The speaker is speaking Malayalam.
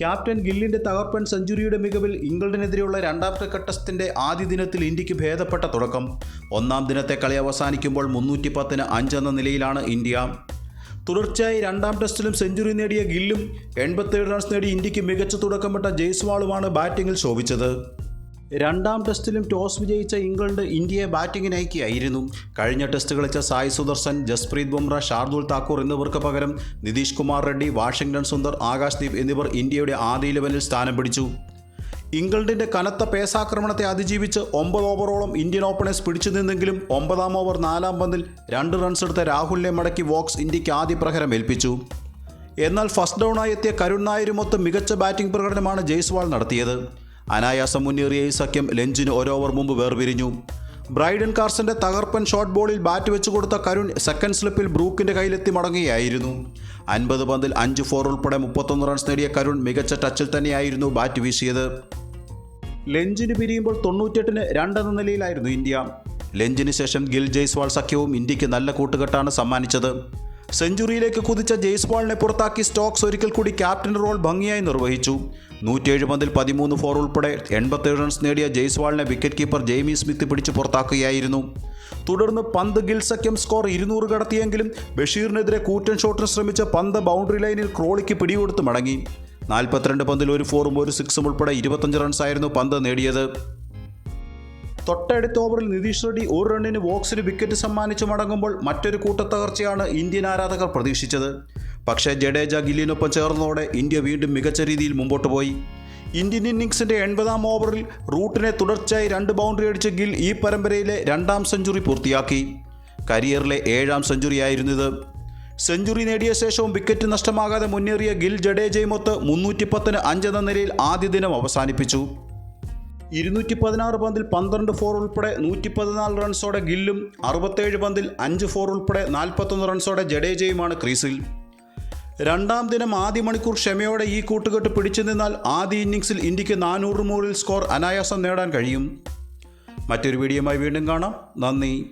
ക്യാപ്റ്റൻ ഗില്ലിന്റെ തകർപ്പൻ സെഞ്ചുറിയുടെ മികവിൽ ഇംഗ്ലണ്ടിനെതിരെയുള്ള രണ്ടാം ക്രിക്കറ്റ് ടെസ്റ്റിന്റെ ആദ്യ ദിനത്തിൽ ഇന്ത്യയ്ക്ക് ഭേദപ്പെട്ട തുടക്കം. ഒന്നാം ദിനത്തെ കളി അവസാനിക്കുമ്പോൾ മുന്നൂറ്റി പത്തിന് അഞ്ചെന്ന നിലയിലാണ് ഇന്ത്യ. തുടർച്ചയായി രണ്ടാം ടെസ്റ്റിലും സെഞ്ചുറി നേടിയ ഗില്ലും എൺപത്തേഴ് റൺസ് നേടി ഇന്ത്യയ്ക്ക് മികച്ച തുടക്കമിട്ട ജയ്സ്വാളുമാണ് ബാറ്റിംഗിൽ ശോഭിച്ചത്. രണ്ടാം ടെസ്റ്റിലും ടോസ് വിജയിച്ച ഇംഗ്ലണ്ട് ഇന്ത്യയെ ബാറ്റിംഗിന് അയക്കിയായിരുന്നു കഴിഞ്ഞ ടെസ്റ്റ് കളിച്ച സായ് സുദർശൻ ജസ്പ്രീത് ബുംറ ഷാർദുൽ താക്കൂർ എന്നിവർക്ക് പകരം നിതീഷ് കുമാർ റെഡ്ഡി വാഷിംഗ്ടൺ സുന്ദർ ആകാശ്ദീപ് എന്നിവർ ഇന്ത്യയുടെ ആദ്യ ഇലവനിൽ സ്ഥാനം പിടിച്ചു. ഇംഗ്ലണ്ടിന്റെ കനത്ത പേസാക്രമണത്തെ അതിജീവിച്ച് ഒമ്പത് ഓവറോളം ഇന്ത്യൻ ഓപ്പണേഴ്സ് പിടിച്ചു നിന്നെങ്കിലും ഒമ്പതാം ഓവർ നാലാം പന്തിൽ രണ്ട് റൺസ് എടുത്ത രാഹുലിനെ മടക്കി വോക്സ് ഇന്ത്യയ്ക്ക് ആദ്യ പ്രഹരം ഏൽപ്പിച്ചു. എന്നാൽ ഫസ്റ്റ് ഡൗണായി എത്തിയ കരുൺ നായരുമൊത്ത് മികച്ച ബാറ്റിംഗ് പ്രകടനമാണ് ജയ്സ്വാൾ നടത്തിയത്. അനായാസം മുന്നേറിയ ഈ സഖ്യം ലഞ്ചിന് ഒരു ഓവർ മുമ്പ് വേർപിരിഞ്ഞു. ബ്രൈഡൻ കാർസന്റെ തകർപ്പൻ ഷോട്ട് ബോളിൽ ബാറ്റ് വെച്ചു കൊടുത്ത കരുൺ സെക്കൻഡ് സ്ലിപ്പിൽ ബ്രൂക്കിന്റെ കയ്യിലെത്തി മടങ്ങുകയായിരുന്നു. അൻപത് പന്തിൽ അഞ്ച് ഫോർ ഉൾപ്പെടെ മുപ്പത്തൊന്ന് റൺസ് നേടിയ കരുൺ മികച്ച ടച്ചിൽ തന്നെയായിരുന്നു ബാറ്റ് വീശിയത്. ലഞ്ചിന് പിരിയുമ്പോൾ തൊണ്ണൂറ്റെട്ടിന് രണ്ടെന്ന നിലയിലായിരുന്നു ഇന്ത്യ. ലഞ്ചിന് ശേഷം ഗിൽ ജയ്സ്വാൾ സഖ്യവും ഇന്ത്യയ്ക്ക് നല്ല കൂട്ടുകെട്ടാണ് സമ്മാനിച്ചത്. സെഞ്ചുറിയിലേക്ക് കുതിച്ച ജയ്സ്വാളിനെ പുറത്താക്കി സ്റ്റോക്സ് ഒരിക്കൽ കൂടി ക്യാപ്റ്റൻ റോൾ ഭംഗിയായി നിർവഹിച്ചു. നൂറ്റിയേഴ് പന്തിൽ പതിമൂന്ന് ഫോർ ഉൾപ്പെടെ എൺപത്തേഴ് റൺസ് നേടിയ ജയ്സ്വാളിനെ വിക്കറ്റ് കീപ്പർ ജെയ്മി സ്മിത്ത് പിടിച്ച് പുറത്താക്കുകയായിരുന്നു. തുടർന്ന് പന്ത് ഗിൽസഖ്യം സ്കോർ ഇരുന്നൂറ് കടത്തിയെങ്കിലും ബഷീറിനെതിരെ കൂറ്റൻ ഷോട്ടിന് ശ്രമിച്ച പന്ത് ബൗണ്ടറി ലൈനിൽ ക്രോളിക്ക് പിടികൊടുത്ത് മടങ്ങി. നാൽപ്പത്തിരണ്ട് പന്തിൽ ഒരു ഫോറും ഒരു സിക്സും ഉൾപ്പെടെ ഇരുപത്തഞ്ച് റൺസായിരുന്നു പന്ത് നേടിയത്. തൊട്ടടുത്ത ഓവറിൽ നിതീഷ് റെഡ്ഡി ഒരു റണ്ണിന് വോക്സിന് വിക്കറ്റ് സമ്മാനിച്ച് മടങ്ങുമ്പോൾ മറ്റൊരു കൂട്ടത്തകർച്ചയാണ് ഇന്ത്യൻ ആരാധകർ പ്രതീക്ഷിച്ചത്. പക്ഷേ ജഡേജ ഗില്ലിനൊപ്പം ചേർന്നതോടെ ഇന്ത്യ വീണ്ടും മികച്ച രീതിയിൽ മുമ്പോട്ട് പോയി. ഇന്ത്യൻ ഇന്നിംഗ്സിന്റെ എൺപതാം ഓവറിൽ റൂട്ടിനെ തുടർച്ചയായി രണ്ട് ബൗണ്ടറി അടിച്ച ഗിൽ ഈ പരമ്പരയിലെ രണ്ടാം സെഞ്ചുറി പൂർത്തിയാക്കി. കരിയറിലെ ഏഴാം സെഞ്ചുറിയായിരുന്നു ഇത് സെഞ്ചുറി നേടിയ ശേഷവും വിക്കറ്റ് നഷ്ടമാകാതെ മുന്നേറിയ ഗിൽ ജഡേജയുമൊത്ത് മുന്നൂറ്റി പത്തിന് അഞ്ചെന്ന നിലയിൽ ആദ്യ ദിനം അവസാനിപ്പിച്ചു. ഇരുന്നൂറ്റി പതിനാറ് പന്തിൽ പന്ത്രണ്ട് ഫോർ ഉൾപ്പെടെ നൂറ്റി പതിനാല് റൺസോടെ ഗില്ലും അറുപത്തേഴ് പന്തിൽ അഞ്ച് ഫോർ ഉൾപ്പെടെ നാൽപ്പത്തൊന്ന് റൺസോടെ ജഡേജയുമാണ് ക്രീസിൽ. രണ്ടാം ദിനം ആദ്യ മണിക്കൂർ ക്ഷമയോടെ ഈ കൂട്ടുകെട്ട് പിടിച്ചു നിന്നാൽ ആദ്യ ഇന്നിംഗ്സിൽ ഇന്ത്യയ്ക്ക് നാനൂറ് മുകളിൽ സ്കോർ അനായാസം നേടാൻ കഴിയും. മറ്റൊരു വീഡിയോയുമായി വീണ്ടും കാണാം. നന്ദി.